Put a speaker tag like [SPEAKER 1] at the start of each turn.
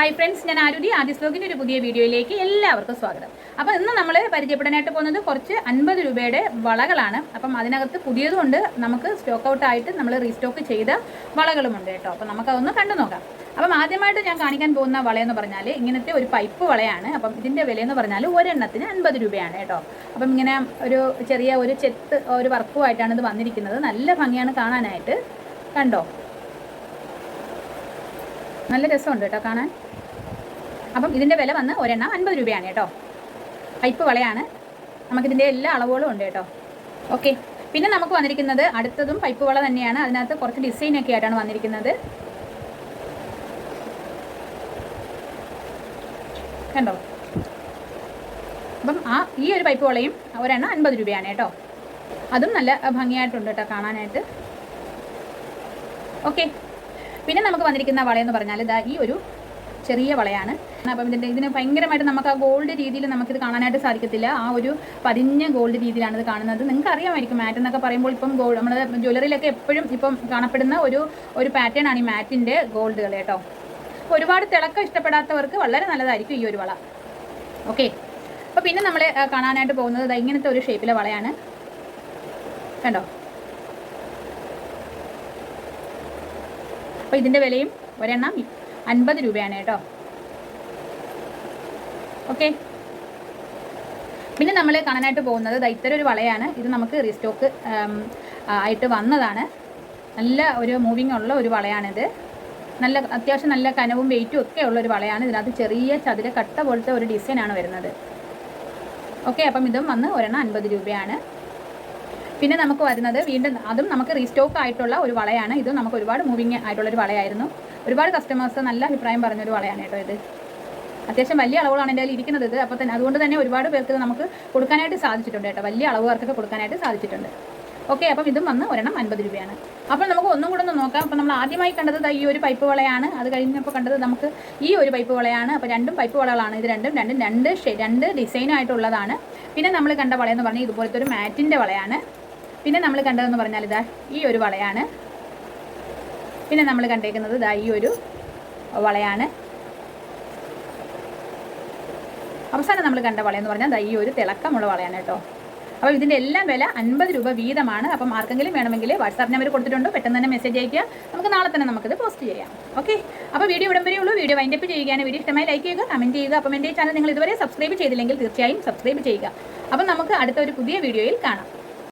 [SPEAKER 1] Hi friends ഞാൻ ആരുതി. ആദ്യ സ്ലോഗിന്റെ ഒരു പുതിയ വീഡിയോയിലേക്ക് എല്ലാവർക്കും സ്വാഗതം. അപ്പോൾ ഇന്ന് നമ്മൾ പരിചയപ്പെടാനായിട്ട് പോകുന്നത് കുറച്ച് അൻപത് രൂപയുടെ വളകളാണ്. അപ്പം അതിനകത്ത് പുതിയതുകൊണ്ട് നമുക്ക് സ്റ്റോക്ക് ഔട്ടായിട്ട് നമ്മൾ റീസ്റ്റോക്ക് ചെയ്ത വളകളുമുണ്ട് കേട്ടോ. അപ്പം നമുക്കതൊന്ന് കണ്ടു നോക്കാം. അപ്പം ആദ്യമായിട്ട് ഞാൻ കാണിക്കാൻ പോകുന്ന വളയെന്ന് പറഞ്ഞാൽ ഇങ്ങനത്തെ ഒരു പൈപ്പ് വളയാണ്. അപ്പം ഇതിന്റെ വിലയെന്ന് പറഞ്ഞാൽ ഒരെണ്ണത്തിന് അൻപത് രൂപയാണ് കേട്ടോ. അപ്പം ഇങ്ങനെ ഒരു ചെറിയ ഒരു ചെത്ത് ഒരു വർക്കുമായിട്ടാണ് ഇത് വന്നിരിക്കുന്നത്. നല്ല ഭംഗിയാണ് കാണാനായിട്ട്. കണ്ടോ? നല്ല രസമുണ്ട് കേട്ടോ കാണാൻ. അപ്പം ഇതിന്റെ വില വന്ന് ഒരെണ്ണം അൻപത് രൂപയാണ് കേട്ടോ. പൈപ്പ് വളയാണ്. നമുക്കിതിന്റെ എല്ലാ അളവുകളും ഉണ്ട് കേട്ടോ. ഓക്കെ പിന്നെ നമുക്ക് വന്നിരിക്കുന്നത് അടുത്തതും പൈപ്പ് വള തന്നെയാണ്. അതിനകത്ത് കുറച്ച് ഡിസൈനൊക്കെ ആയിട്ടാണ് വന്നിരിക്കുന്നത്. കണ്ടോ? അപ്പം ആ ഈ ഒരു പൈപ്പ് വളയും ഒരെണ്ണം അൻപത് രൂപയാണ് കേട്ടോ. അതും നല്ല ഭംഗിയായിട്ടുണ്ട് കേട്ടോ കാണാനായിട്ട്. ഓക്കെ പിന്നെ നമുക്ക് വന്നിരിക്കുന്ന വളയെന്ന് പറഞ്ഞാൽ ഇതാ ഈ ഒരു ചെറിയ വളയാണ്. അപ്പം ഇതിന്റെ ഇതിന് ഭയങ്കരമായിട്ട് നമുക്ക് ആ ഗോൾഡ് രീതിയിൽ നമുക്കിത് കാണാനായിട്ട് സാധിക്കത്തില്ല. ആ ഒരു പതിഞ്ഞ ഗോൾഡ് രീതിയിലാണ് ഇത് കാണുന്നത്. നിങ്ങൾക്ക് അറിയാമായിരിക്കും മാറ്റ് എന്നൊക്കെ പറയുമ്പോൾ ഇപ്പം ഗോൾഡ് നമ്മുടെ ജ്വല്ലറിയിലൊക്കെ എപ്പോഴും ഇപ്പം കാണപ്പെടുന്ന ഒരു ഒരു പാറ്റേൺ ആണ് ഈ മാറ്റിന്റെ ഗോൾഡുകൾ കേട്ടോ. ഒരുപാട് തിളക്കം ഇഷ്ടപ്പെടാത്തവർക്ക് വളരെ നല്ലതായിരിക്കും ഈ ഒരു വള. ഓക്കെ അപ്പോൾ പിന്നെ നമ്മൾ കാണാനായിട്ട് പോകുന്നത് ഇങ്ങനത്തെ ഒരു ഷേപ്പിലെ വളയാണ്. കണ്ടോ? അപ്പോൾ ഇതിന്റെ വിലയും ഒരെണ്ണം അൻപത് രൂപയാണ് കേട്ടോ. ഓക്കെ പിന്നെ നമ്മൾ കാണാനായിട്ട് പോകുന്നത് ഇത്തരം ഒരു വളയാണ്. ഇത് നമുക്ക് റീസ്റ്റോക്ക് ആയിട്ട് വന്നതാണ്. നല്ല ഒരു മൂവിങ് ഉള്ള ഒരു വളയാണിത്. നല്ല അത്യാവശ്യം നല്ല കനവും വെയിറ്റും ഒക്കെ ഉള്ള ഒരു വളയാണ്. ഇതിനകത്ത് ചെറിയ ചതുര കട്ട പോലത്തെ ഒരു ഡിസൈനാണ് വരുന്നത്. ഓക്കെ അപ്പം ഇതും വന്ന് ഒരെണ്ണം അൻപത് രൂപയാണ്. പിന്നെ നമുക്ക് വരുന്നത് വീണ്ടും അതും നമുക്ക് റീസ്റ്റോക്ക് ആയിട്ടുള്ള ഒരു വളയാണ്. ഇത് നമുക്ക് ഒരുപാട് മൂവിങ് ആയിട്ടുള്ള ഒരു വളയായിരുന്നു. ഒരുപാട് കസ്റ്റമേഴ്സ് നല്ല അഭിപ്രായം പറഞ്ഞൊരു വളയാണ് കേട്ടോ ഇത്. അത്യാവശ്യം വലിയ അളവുകളാണ് എന്റെ കയ്യിൽ ഇരിക്കുന്നത് ഇത്. അപ്പോൾ തന്നെ അതുകൊണ്ട് തന്നെ ഒരുപാട് പേർക്ക് നമുക്ക് കൊടുക്കാനായിട്ട് സാധിച്ചിട്ടുണ്ട് കേട്ടോ. വലിയ അളവുകാർക്കൊക്കെ കൊടുക്കാനായിട്ട് സാധിച്ചിട്ടുണ്ട്. ഓക്കെ അപ്പം ഇതും വന്ന് ഒരെണ്ണം അൻപത് രൂപയാണ്. അപ്പോൾ നമുക്ക് ഒന്നും കൂടെ ഒന്ന് നോക്കാം. അപ്പോൾ നമ്മൾ ആദ്യമായി കണ്ടത് ഈ ഒരു പൈപ്പ് വളയാണ്. അത് കഴിഞ്ഞപ്പോൾ കണ്ടത് നമുക്ക് ഈ ഒരു പൈപ്പ് വളയാണ്. അപ്പോൾ രണ്ടും പൈപ്പ് വളകളാണ്. ഇത് രണ്ടും രണ്ടും രണ്ട് രണ്ട് ഡിസൈനായിട്ടുള്ളതാണ് പിന്നെ നമ്മൾ കണ്ട വളയെന്ന് പറഞ്ഞാൽ ഇതുപോലത്തെ ഒരു മാറ്റിന്റെ വളയാണ്. പിന്നെ നമ്മൾ കണ്ടതെന്ന് പറഞ്ഞാൽ ഇതാ ഈ ഒരു വളയാണ്. പിന്നെ നമ്മൾ കണ്ടേക്കുന്നത് ഇതാ ഈ ഒരു വളയാണ്. അവസാനം നമ്മൾ കണ്ട വളയെന്ന് പറഞ്ഞാൽ ഈ ഒരു തിളക്കമുള്ള വളയാണ് കേട്ടോ. അപ്പോൾ ഇതിന്റെ എല്ലാം വില അൻപത് രൂപ വീതമാണ്. അപ്പം ആർക്കെങ്കിലും വേണമെങ്കിൽ വാട്സാപ്പ് നമ്പർ കൊടുത്തിട്ടുണ്ട്? പെട്ടെന്ന് തന്നെ മെസ്സേജ് അയക്കുക നമുക്ക് നാളെ തന്നെ നമുക്കിത് പോസ്റ്റ് ചെയ്യാം. ഓക്കെ അപ്പോൾ വീഡിയോ ഇവിടം വരെ ഉള്ളൂ. വീഡിയോ വൈൻഡപ്പ് ചെയ്യുകയാണ്. വീഡിയോ ഇഷ്ടമായി ലൈക്ക് ചെയ്യുക കമന്റ് ചെയ്യുക. അപ്പം എന്റെ ചാനൽ നിങ്ങൾ ഇതുവരെ സബ്സ്ക്രൈബ് ചെയ്തില്ലെങ്കിൽ തീർച്ചയായും സബ്സ്ക്രൈബ് ചെയ്യുക. അപ്പം നമുക്ക് അടുത്ത ഒരു പുതിയ വീഡിയോയിൽ കാണാം.